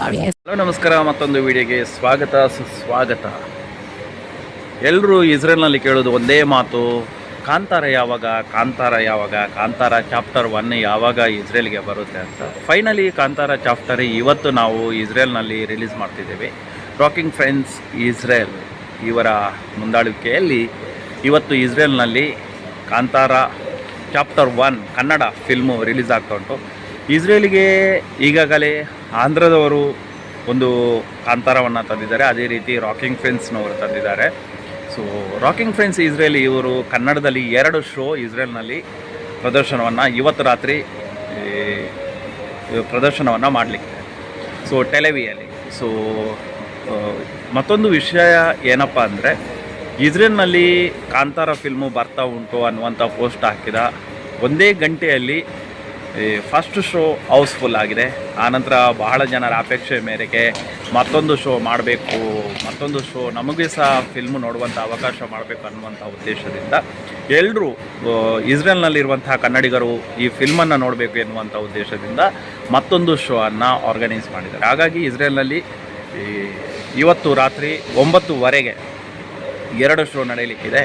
Hello, ನಮಸ್ಕಾರ. ಮತ್ತೊಂದು ವಿಡಿಯೋಗೆ ಸ್ವಾಗತ, ಸುಸ್ವಾಗತ. ಎಲ್ಲರೂ ಇಸ್ರೇಲ್ನಲ್ಲಿ ಕೇಳೋದು ಒಂದೇ ಮಾತು. ಕಾಂತಾರ ಯಾವಾಗ ಕಾಂತಾರ ಯಾವಾಗ, ಕಾಂತಾರ ಚಾಪ್ಟರ್ ಒನ್ ಯಾವಾಗ ಇಸ್ರೇಲ್ಗೆ ಬರುತ್ತೆ ಅಂತ. ಫೈನಲಿ ಕಾಂತಾರ ಚಾಪ್ಟರ್ ಇವತ್ತು ನಾವು ಇಸ್ರೇಲ್ನಲ್ಲಿ ರಿಲೀಸ್ ಮಾಡ್ತಿದ್ದೇವೆ. ರಾಕಿಂಗ್ ಫ್ರೆಂಡ್ಸ್ ಇಸ್ರೇಲ್ ಇವರ ಮುಂದಾಳುವಿಕೆಯಲ್ಲಿ ಇವತ್ತು ಇಸ್ರೇಲ್ನಲ್ಲಿ Kantara chapter one Kannada film release ಆಗ್ತಾ ಉಂಟು. ಇಸ್ರೇಲಿಗೆ ಈಗಾಗಲೇ ಆಂಧ್ರದವರು ಒಂದು ಕಾಂತಾರವನ್ನು ತಂದಿದ್ದಾರೆ. ಅದೇ ರೀತಿ ರಾಕಿಂಗ್ ಫ್ರೆಂಡ್ಸ್ನವರು ತಂದಿದ್ದಾರೆ. ಸೊ ರಾಕಿಂಗ್ ಫ್ರೆಂಡ್ಸ್ ಇಸ್ರೇಲ್ ಇವರು ಕನ್ನಡದಲ್ಲಿ ಎರಡು ಶೋ ಇಸ್ರೇಲ್ನಲ್ಲಿ ಪ್ರದರ್ಶನವನ್ನು ಇವತ್ತು ರಾತ್ರಿ ಪ್ರದರ್ಶನವನ್ನು ಮಾಡಲಿಕ್ಕೆ. ಸೊ ಟೆಲೆವಿಯಲ್ಲಿ ಸೊ ಮತ್ತೊಂದು ವಿಷಯ ಏನಪ್ಪ ಅಂದರೆ ಇಸ್ರೇಲ್ನಲ್ಲಿ ಕಾಂತಾರ ಫಿಲ್ಮು ಬರ್ತಾ ಉಂಟು ಅನ್ನುವಂಥ ಪೋಸ್ಟ್ ಹಾಕಿದ. ಒಂದೇ ಗಂಟೆಯಲ್ಲಿ ಫಸ್ಟ್ ಶೋ ಹೌಸ್ಫುಲ್ ಆಗಿದೆ. ಆನಂತರ ಬಹಳ ಜನರ ಅಪೇಕ್ಷೆ ಮೇರೆಗೆ ಮತ್ತೊಂದು ಶೋ ಮಾಡಬೇಕು. ಮತ್ತೊಂದು ಶೋ ನಮಗೆ ಸಹ ಫಿಲ್ಮ್ ನೋಡುವಂಥ ಅವಕಾಶ ಮಾಡಬೇಕು ಅನ್ನುವಂಥ ಉದ್ದೇಶದಿಂದ ಎಲ್ಲರೂ ಇಸ್ರೇಲ್ನಲ್ಲಿರುವಂತಹ ಕನ್ನಡಿಗರು ಈ ಫಿಲ್ಮನ್ನು ನೋಡಬೇಕು ಎನ್ನುವಂಥ ಉದ್ದೇಶದಿಂದ ಮತ್ತೊಂದು ಶೋ ಅನ್ನು ಆರ್ಗನೈಸ್ ಮಾಡಿದ್ದಾರೆ. ಹಾಗಾಗಿ ಇಸ್ರೇಲ್ನಲ್ಲಿ ಈ ಇವತ್ತು ರಾತ್ರಿ ಒಂಬತ್ತುವರೆಗೆ ಎರಡು ಶೋ ನಡೆಯಲಿಕ್ಕಿದೆ.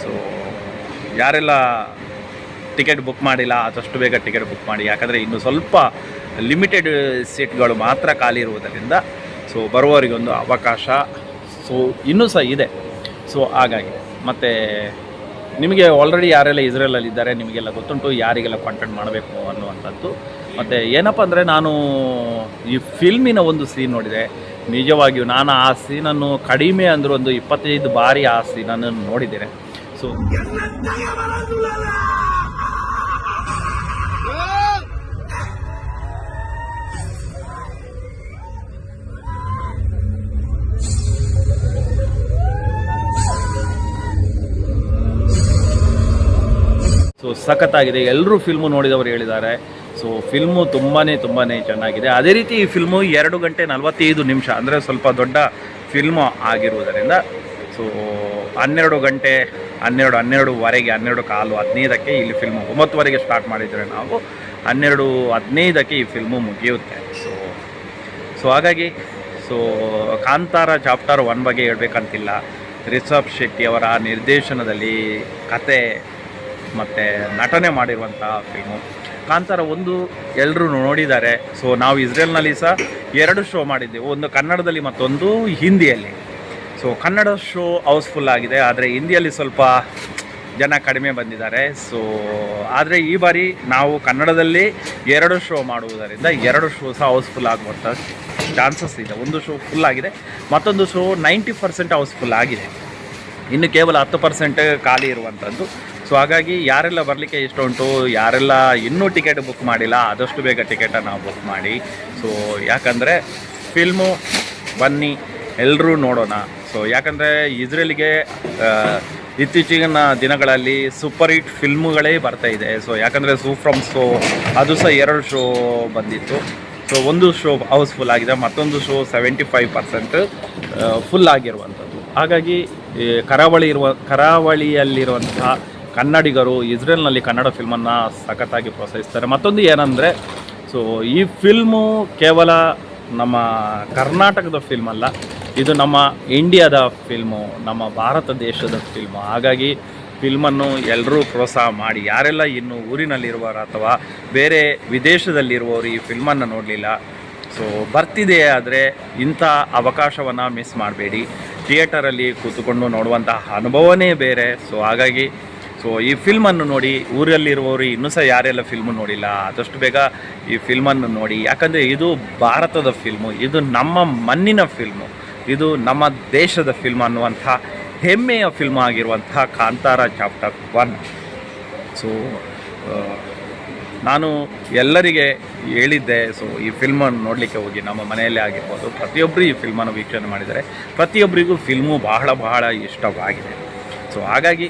ಸೊ ಯಾರೆಲ್ಲ ಟಿಕೆಟ್ ಬುಕ್ ಮಾಡಿಲ್ಲ, ಆದಷ್ಟು ಬೇಗ ಟಿಕೆಟ್ ಬುಕ್ ಮಾಡಿ. ಯಾಕಂದರೆ ಇನ್ನು ಸ್ವಲ್ಪ ಲಿಮಿಟೆಡ್ ಸೀಟ್ಗಳು ಮಾತ್ರ ಖಾಲಿ ಇರುವುದರಿಂದ ಸೊ ಬರುವವರಿಗೊಂದು ಅವಕಾಶ ಸೊ ಇನ್ನೂ ಸಹ ಇದೆ. ಸೊ ಹಾಗಾಗಿ ಮತ್ತು ನಿಮಗೆ ಆಲ್ರೆಡಿ ಯಾರೆಲ್ಲ ಇಸ್ರೇಲಲ್ಲಿ ಇದ್ದಾರೆ, ನಿಮಗೆಲ್ಲ ಗೊತ್ತುಂಟು ಯಾರಿಗೆಲ್ಲ ಕಾಂಟ್ಯಾಕ್ಟ್ ಮಾಡಬೇಕು ಅನ್ನುವಂಥದ್ದು. ಮತ್ತು ಏನಪ್ಪ ಅಂದರೆ ನಾನು ಈ ಫಿಲ್ಮಿನ ಒಂದು ಸೀನ್ ನೋಡಿದೆ. ನಿಜವಾಗಿಯೂ ನಾನು ಆ ಸೀನನ್ನು ಕಡಿಮೆ ಅಂದರೂ ಒಂದು ಇಪ್ಪತ್ತೈದು ಬಾರಿ ಆ ಸೀನನ್ನು ನೋಡಿದ್ದೇನೆ. ಸೊ ಸಖತ್ತಾಗಿದೆ. ಎಲ್ಲರೂ ಫಿಲ್ಮು ನೋಡಿದವರು ಹೇಳಿದ್ದಾರೆ. ಸೊ ಫಿಲ್ಮು ತುಂಬಾ ತುಂಬಾ ಚೆನ್ನಾಗಿದೆ. ಅದೇ ರೀತಿ ಈ ಫಿಲ್ಮು ಎರಡು ಗಂಟೆ ನಲವತ್ತೈದು ನಿಮಿಷ, ಅಂದರೆ ಸ್ವಲ್ಪ ದೊಡ್ಡ ಫಿಲ್ಮು ಆಗಿರುವುದರಿಂದ ಸೊ ಹನ್ನೆರಡು ಗಂಟೆ, ಹನ್ನೆರಡು, ಹನ್ನೆರಡುವರೆಗೆ, ಹನ್ನೆರಡು ಕಾಲು ಹದಿನೈದಕ್ಕೆ ಇಲ್ಲಿ ಫಿಲ್ಮು ಒಂಬತ್ತುವರೆಗೆ ಸ್ಟಾರ್ಟ್ ಮಾಡಿದರೆ ನಾವು ಹನ್ನೆರಡು, ಹದಿನೈದಕ್ಕೆ ಈ ಫಿಲ್ಮು ಮುಗಿಯುತ್ತೆ. ಸೊ ಸೊ ಹಾಗಾಗಿ ಸೊ ಕಾಂತಾರ ಚಾಪ್ಟರ್ ಒನ್ ಬಗ್ಗೆ ಹೇಳಬೇಕಂತಿಲ್ಲ. ರಿಷಬ್ ಶೆಟ್ಟಿ ಅವರ ನಿರ್ದೇಶನದಲ್ಲಿ ಕತೆ ಮತ್ತು ನಟನೆ ಮಾಡಿರುವಂಥ ಫಿಲ್ಮು ಕಾಂತಾರ ಒಂದು ಎಲ್ಲರೂ ನೋಡಿದ್ದಾರೆ. ಸೊ ನಾವು ಇಸ್ರೇಲ್ನಲ್ಲಿ ಸಹ ಎರಡು ಶೋ ಮಾಡಿದ್ದೆವು. ಒಂದು ಕನ್ನಡದಲ್ಲಿ ಮತ್ತೊಂದು ಹಿಂದಿಯಲ್ಲಿ. ಸೊ ಕನ್ನಡ ಶೋ ಹೌಸ್ಫುಲ್ ಆಗಿದೆ. ಆದರೆ ಹಿಂದಿಯಲ್ಲಿ ಸ್ವಲ್ಪ ಜನ ಕಡಿಮೆ ಬಂದಿದ್ದಾರೆ. ಸೊ ಆದರೆ ಈ ಬಾರಿ ನಾವು ಕನ್ನಡದಲ್ಲಿ ಎರಡು ಶೋ ಮಾಡುವುದರಿಂದ ಎರಡು ಶೋ ಸಹ ಹೌಸ್ಫುಲ್ ಆಗುವಂಥ ಚಾನ್ಸಸ್ ಇದೆ. ಒಂದು ಶೋ ಫುಲ್ ಆಗಿದೆ. ಮತ್ತೊಂದು ಶೋ ನೈಂಟಿ ಪರ್ಸೆಂಟ್ ಹೌಸ್ಫುಲ್ ಆಗಿದೆ. ಇನ್ನು ಕೇವಲ ಹತ್ತು ಪರ್ಸೆಂಟ್ ಖಾಲಿ ಇರುವಂಥದ್ದು ಸೊ ಹಾಗಾಗಿ ಯಾರೆಲ್ಲ ಬರಲಿಕ್ಕೆ ಇಷ್ಟ ಉಂಟು, ಯಾರೆಲ್ಲ ಇನ್ನೂ ಟಿಕೆಟ್ ಬುಕ್ ಮಾಡಿಲ್ಲ, ಆದಷ್ಟು ಬೇಗ ಟಿಕೆಟನ್ನು ಬುಕ್ ಮಾಡಿ. ಸೊ ಯಾಕಂದರೆ ಫಿಲ್ಮು ಬನ್ನಿ ಎಲ್ಲರೂ ನೋಡೋಣ. ಸೊ ಯಾಕಂದರೆ ಇಸ್ರೇಲಿಗೆ ಇತ್ತೀಚಿನ ದಿನಗಳಲ್ಲಿ ಸೂಪರ್ ಹಿಟ್ ಫಿಲ್ಮುಗಳೇ ಬರ್ತಾ ಇದೆ. ಸೊ ಯಾಕಂದರೆ ಸೂ ಫ್ರಮ್ ಸೋ ಅದು ಸಹ ಎರಡು ಶೋ ಬಂದಿತ್ತು. ಸೊ ಒಂದು ಶೋ ಹೌಸ್ಫುಲ್ ಆಗಿದೆ, ಮತ್ತೊಂದು show seventy five percent full ಆಗಿರುವಂಥದ್ದು. ಹಾಗಾಗಿ ಕರಾವಳಿ ಇರುವ, ಕರಾವಳಿಯಲ್ಲಿರುವಂತಹ ಕನ್ನಡಿಗರು ಇಸ್ರೇಲ್ನಲ್ಲಿ ಕನ್ನಡ ಫಿಲ್ಮನ್ನು ಸಖತ್ತಾಗಿ ಪ್ರೋತ್ಸಾಹಿಸ್ತಾರೆ. ಮತ್ತೊಂದು ಏನಂದರೆ, ಸೊ ಈ ಫಿಲ್ಮು ಕೇವಲ ನಮ್ಮ ಕರ್ನಾಟಕದ ಫಿಲ್ಮ್ ಅಲ್ಲ ಇದು ನಮ್ಮ ಇಂಡಿಯಾದ ಫಿಲ್ಮು, ನಮ್ಮ ಭಾರತ ದೇಶದ ಫಿಲ್ಮು. ಹಾಗಾಗಿ ಫಿಲ್ಮನ್ನು ಎಲ್ಲರೂ ಪ್ರೋತ್ಸಾಹ ಮಾಡಿ. ಯಾರೆಲ್ಲ ಇನ್ನು ಊರಿನಲ್ಲಿರುವವರು ಅಥವಾ ಬೇರೆ ವಿದೇಶದಲ್ಲಿರುವವರು ಈ ಫಿಲ್ಮನ್ನು ನೋಡಲಿಲ್ಲ, ಸೊ ಬರ್ತಿದೆ ಆದರೆ ಇಂಥ ಅವಕಾಶವನ್ನು ಮಿಸ್ ಮಾಡಬೇಡಿ. ಥಿಯೇಟರಲ್ಲಿ ಕೂತ್ಕೊಂಡು ನೋಡುವಂತಹ ಅನುಭವನೇ ಬೇರೆ. ಸೊ ಹಾಗಾಗಿ ಸೊ ಈ ಫಿಲ್ಮನ್ನು ನೋಡಿ, ಊರಲ್ಲಿರುವವರು ಇನ್ನೂ ಸಹ ಯಾರೆಲ್ಲ ಫಿಲ್ಮು ನೋಡಿಲ್ಲ, ಆದಷ್ಟು ಬೇಗ ಈ ಫಿಲ್ಮನ್ನು ನೋಡಿ. ಯಾಕಂದರೆ ಇದು ಭಾರತದ ಫಿಲ್ಮು ಇದು ನಮ್ಮ ಮಣ್ಣಿನ ಫಿಲ್ಮು ಇದು ನಮ್ಮ ದೇಶದ ಫಿಲ್ಮ್ ಅನ್ನುವಂಥ ಹೆಮ್ಮೆಯ ಫಿಲ್ಮ್ ಆಗಿರುವಂಥ ಕಾಂತಾರ ಚಾಪ್ಟರ್ ಒನ್ ಸೊ ನಾನು ಎಲ್ಲರಿಗೆ ಹೇಳಿದ್ದೆ ಸೊ ಈ ಫಿಲ್ಮನ್ನು ನೋಡಲಿಕ್ಕೆ ಹೋಗಿ. ನಮ್ಮ ಮನೆಯಲ್ಲೇ ಆಗಿರ್ಬೋದು ಪ್ರತಿಯೊಬ್ಬರು ಈ ಫಿಲ್ಮನ್ನು ವೀಕ್ಷಣೆ ಮಾಡಿದರೆ ಪ್ರತಿಯೊಬ್ಬರಿಗೂ ಫಿಲ್ಮು ಬಹಳ ಬಹಳ ಇಷ್ಟವಾಗಿದೆ. ಸೊ ಹಾಗಾಗಿ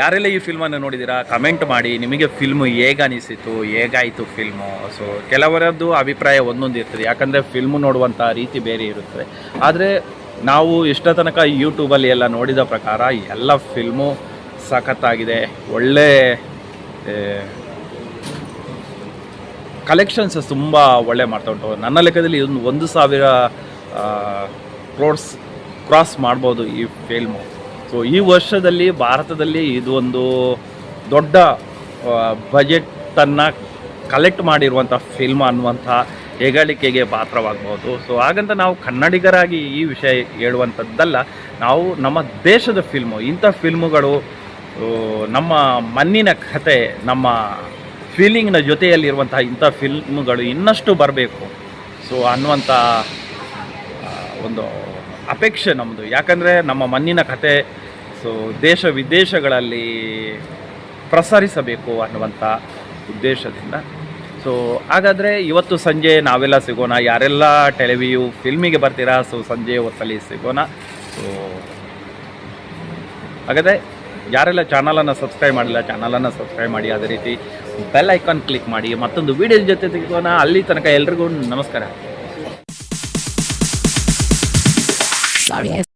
ಯಾರೆಲ್ಲ ಈ ಫಿಲ್ಮನ್ನು ನೋಡಿದ್ದೀರಾ? ಕಮೆಂಟ್ ಮಾಡಿ. ನಿಮಗೆ ಫಿಲ್ಮ್ ಹೇಗೆ ಅನಿಸಿತು? ಹೇಗಾಯಿತು ಫಿಲ್ಮು ಸೊ ಕೆಲವರದ್ದು ಅಭಿಪ್ರಾಯ ಒಂದೊಂದು ಇರ್ತದೆ. ಯಾಕಂದರೆ ಫಿಲ್ಮ್ ನೋಡುವಂಥ ರೀತಿ ಬೇರೆ ಇರುತ್ತದೆ. ಆದರೆ ನಾವು ಇಷ್ಟ ತನಕ ಯೂಟ್ಯೂಬಲ್ಲಿ ಎಲ್ಲ ನೋಡಿದ ಪ್ರಕಾರ ಎಲ್ಲ ಫಿಲ್ಮು ಸಖತ್ತಾಗಿದೆ. ಒಳ್ಳೆ ಕಲೆಕ್ಷನ್ಸ್ ತುಂಬ ಒಳ್ಳೆ ಮಾಡ್ತಾ ಉಂಟು. ನನ್ನ ಲೆಕ್ಕದಲ್ಲಿ ಒಂದು ಒಂದು ಸಾವಿರ ಕ್ರೋಡ್ಸ್ ಕ್ರಾಸ್ ಮಾಡ್ಬೋದು ಈ ಫಿಲ್ಮು ಸೊ ಈ ವರ್ಷದಲ್ಲಿ ಭಾರತದಲ್ಲಿ ಇದು ಒಂದು ದೊಡ್ಡ ಬಜೆಟನ್ನು ಕಲೆಕ್ಟ್ ಮಾಡಿರುವಂಥ ಫಿಲ್ಮ್ ಅನ್ನುವಂಥ ಹೆಗಳಿಕೆಗೆ ಪಾತ್ರವಾಗ್ಬೋದು ಸೊ ಹಾಗಂತ ನಾವು ಕನ್ನಡಿಗರಾಗಿ ಈ ವಿಷಯ ಹೇಳುವಂಥದ್ದಲ್ಲ ನಾವು ನಮ್ಮ ದೇಶದ ಫಿಲ್ಮು ಇಂಥ ಫಿಲ್ಮುಗಳು ನಮ್ಮ ಮಣ್ಣಿನ ಕತೆ, ನಮ್ಮ ಫೀಲಿಂಗ್ನ ಜೊತೆಯಲ್ಲಿರುವಂಥ ಇಂಥ ಫಿಲ್ಮ್ಗಳು ಇನ್ನಷ್ಟು ಬರಬೇಕು. ಸೊ ಅನ್ನುವಂಥ ಒಂದು ಅಪೇಕ್ಷೆ ನಮ್ಮದು ಯಾಕಂದರೆ ನಮ್ಮ ಮಣ್ಣಿನ ಕತೆ ಸೊ ದೇಶ ವಿದೇಶಗಳಲ್ಲಿ ಪ್ರಸರಿಸಬೇಕು ಅನ್ನುವಂಥ ಉದ್ದೇಶದಿಂದ. ಸೊ ಹಾಗಾದರೆ ಇವತ್ತು ಸಂಜೆ ನಾವೆಲ್ಲ ಸಿಗೋಣ. ಯಾರೆಲ್ಲ ಟೆಲಿವಿಯು ಫಿಲ್ಮಿಗೆ ಬರ್ತೀರಾ, ಸೊ ಸಂಜೆ ಹೊತ್ತಲ್ಲಿ ಸಿಗೋಣ. ಸೊ ಹಾಗಾದರೆ ಯಾರೆಲ್ಲ ಚಾನಲನ್ನು ಸಬ್ಸ್ಕ್ರೈಬ್ ಮಾಡಿಲ್ಲ, ಚಾನಲನ್ನು ಸಬ್ಸ್ಕ್ರೈಬ್ ಮಾಡಿ. ಅದೇ ರೀತಿ ಬೆಲ್ ಐಕಾನ್ ಕ್ಲಿಕ್ ಮಾಡಿ. ಮತ್ತೊಂದು ವಿಡಿಯೋ ಜೊತೆ ಸಿಗೋಣ. ಅಲ್ಲಿ ತನಕ ಎಲ್ರಿಗೂ ನಮಸ್ಕಾರ.